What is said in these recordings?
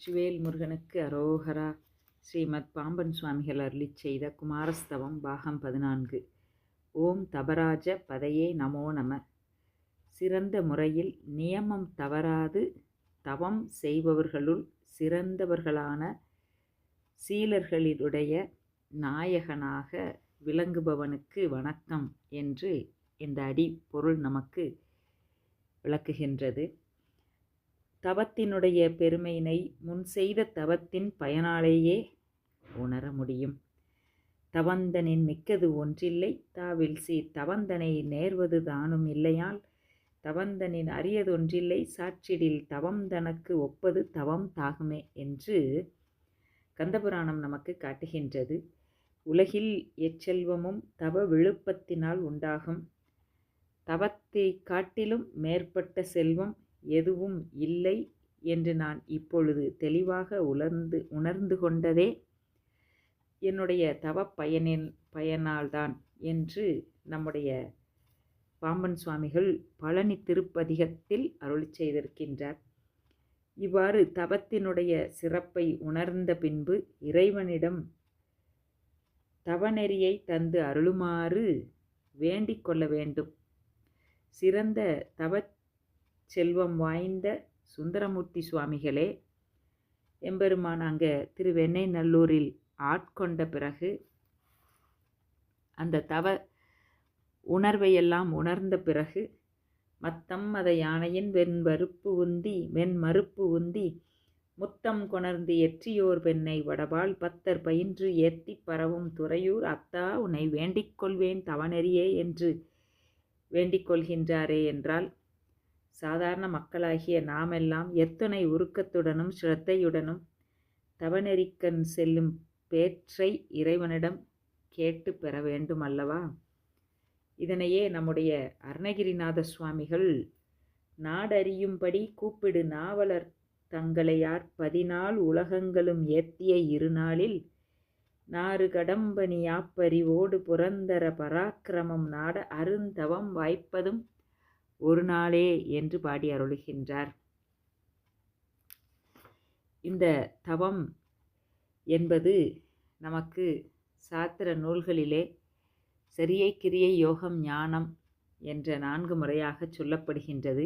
வெற்றிவேல் முருகனுக்கு அரோகரா. ஸ்ரீமத் பாம்பன் சுவாமிகள் அருளி செய்த குமாரஸ்தவம் பாகம் பதினான்கு. ஓம் தபராஜ பதையே நமோ நம. சிறந்த முறையில் நியமம் தவறாது தவம் செய்பவர்களுள் சிறந்தவர்களான சீலர்களினுடைய நாயகனாக விளங்குபவனுக்கு வணக்கம் என்று இந்த அடி பொருள் நமக்கு விளக்குகின்றது. தவத்தினுடைய பெருமையினை முன் செய்த தவத்தின் பயனாலேயே உணர முடியும். தவந்தனின் மிக்கது ஒன்றில்லை. தாவில்சி தவந்தனை நேர்வது தானும் இல்லையால் தவந்தனின் அரியதொன்றில்லை. சாற்றிடில் தவம் தனக்கு ஒப்பது தவம் தாகுமே என்று கந்தபுராணம் நமக்கு காட்டுகின்றது. உலகில் எச்செல்வமும் தவ விழுப்பத்தினால் உண்டாகும் தவத்தை காட்டிலும் மேற்பட்ட செல்வம் எதுவும் இல்லை என்று நான் இப்பொழுது தெளிவாக உணர்ந்து உணர்ந்து கொண்டதே என்னுடைய தவ பயனின் பயனால்தான் என்று நம்முடைய பாம்பன் சுவாமிகள் பழனி திருப்பதிகத்தில் அருள் செய்திருக்கின்றார். இவ்வாறு தவத்தினுடைய சிறப்பை உணர்ந்த பின்பு இறைவனிடம் தவநெறியை தந்து அருளுமாறு வேண்டிக் கொள்ள வேண்டும். சிறந்த தவ செல்வம் வாய்ந்த சுந்தரமூர்த்தி சுவாமிகளே எம்பெருமான் அங்கே திருவெண்ணை நல்லூரில் ஆட்கொண்ட பிறகு அந்த தவ உணர்வையெல்லாம் உணர்ந்த பிறகு மத்தம் மத யானையின் வெண் மறுப்பு உந்தி வெண் மறுப்பு உந்தி முத்தம் கொணர்ந்து எற்றியோர் பெண்ணை வடபால் பத்தர் பயின்று ஏத்தி பரவும் துறையூர் அத்தா உன்னை வேண்டிக் கொள்வேன் தவநெறியே என்று வேண்டிக் கொள்கின்றாரே என்றால் சாதாரண மக்களாகிய நாமெல்லாம் எத்தனை உருக்கத்துடனும் ஸ்ரத்தையுடனும் தவநெறிக்கண் செல்லும் பேற்றை இறைவனிடம் கேட்டு பெற வேண்டும் அல்லவா? இதனையே நம்முடைய அருணகிரிநாத சுவாமிகள் நாடறியும்படி கூப்பிடு நாவலர் தங்களையார் பதினால் உலகங்களும் ஏத்திய இருநாளில் நாறு கடம்பனியாப்பறிவோடு புரந்தர பராக்கிரமம் நாட அருந்தவம் வாய்ப்பதும் ஒரு நாளே என்று பாடி அருளுகின்றார். இந்த தவம் என்பது நமக்கு சாத்திர நூல்களிலே சரியை கிரியை யோகம் ஞானம் என்ற நான்கு முறையாக சொல்லப்படுகின்றது.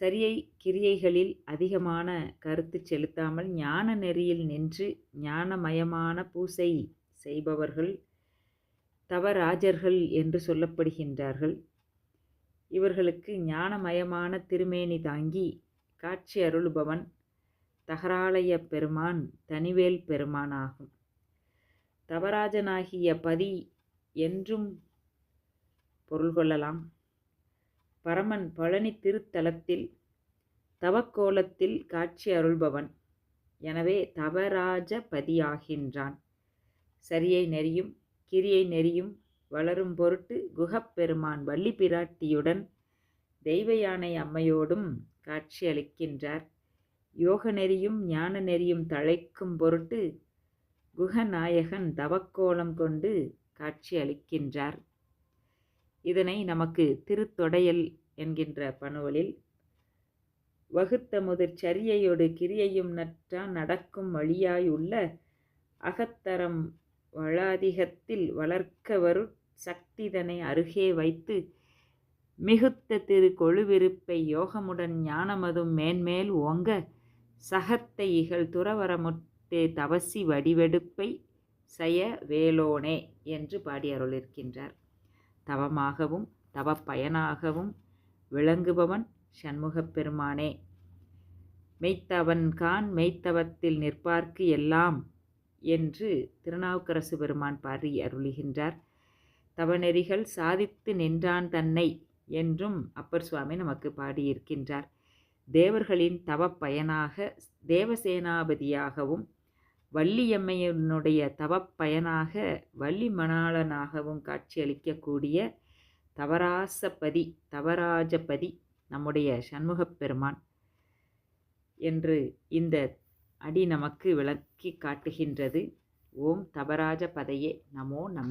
சரியை கிரியைகளில் அதிகமான கருத்து செலுத்தாமல் ஞான நெறியில் நின்று ஞானமயமான பூசை செய்பவர்கள் தவராஜர்கள் என்று சொல்லப்படுகின்றார்கள். இவர்களுக்கு ஞானமயமான திருமேனி தாங்கி காட்சி அருளுபவன் தகராலய பெருமான் தனிவேல் பெருமான் ஆகும் தவராஜனாகிய பதி என்றும் பொருள் கொள்ளலாம். பரமன் பழனி திருத்தலத்தில் தவக்கோலத்தில் காட்சி அருள்பவன். எனவே தவராஜ பதியாகின்றான். சரியை நெறியும் கிரியை நெறியும் வளரும் பொருட்டு குகப்பெருமான் வள்ளி பிராட்டியுடன் தெய்வ யானை அம்மையோடும் காட்சி அளிக்கின்றார். யோக நெறியும் ஞான நெறியும் தழைக்கும் பொருட்டு குகநாயகன் தவக்கோலம் கொண்டு காட்சி அளிக்கின்றார். இதனை நமக்கு திருத்தொடையல் என்கின்ற பணுவலில் வகுத்த முதற் சரியையொடு கிரியையும் நற்றா நடக்கும் வழியாயுள்ள அகத்தரம் வளாதிகத்தில் வளர்க்க வரு சக்திதனை அருகே வைத்து மிகுத்த திரு கொழுவிருப்பை யோகமுடன் ஞானமதும் மேன்மேல் ஓங்க சகத்தை இகழ் துறவரமுட்டே தவசி வடிவெடுப்பை செய வேலோனே என்று பாடி அருளிருக்கின்றார் தவமாகவும் தவ பயனாகவும் விளங்குபவன் சண்முகப் பெருமானே. மெய்த்தவன் கான் மெய்த்தவத்தில் நிற்பார்க்கு எல்லாம் என்று திருநாவுக்கரசு பெருமான் பாடி அருளுகின்றார் தவநெறிகள் சாதித்து நின்றான் தன்னை என்றும் அப்பர் சுவாமி நமக்கு பாடியிருக்கின்றார். தேவர்களின் தவப்பயனாக தேவசேனாபதியாகவும் வள்ளியம்மையனுடைய தவப்பயனாக வள்ளி மணாளனாகவும் காட்சியளிக்கக்கூடிய தவராசபதி தவராஜபதி நம்முடைய சண்முகப் பெருமான் என்று இந்த அடி நமக்கு விளக்கி காட்டுகின்றது. ஓம் தவராஜ பதையே நமோ நம.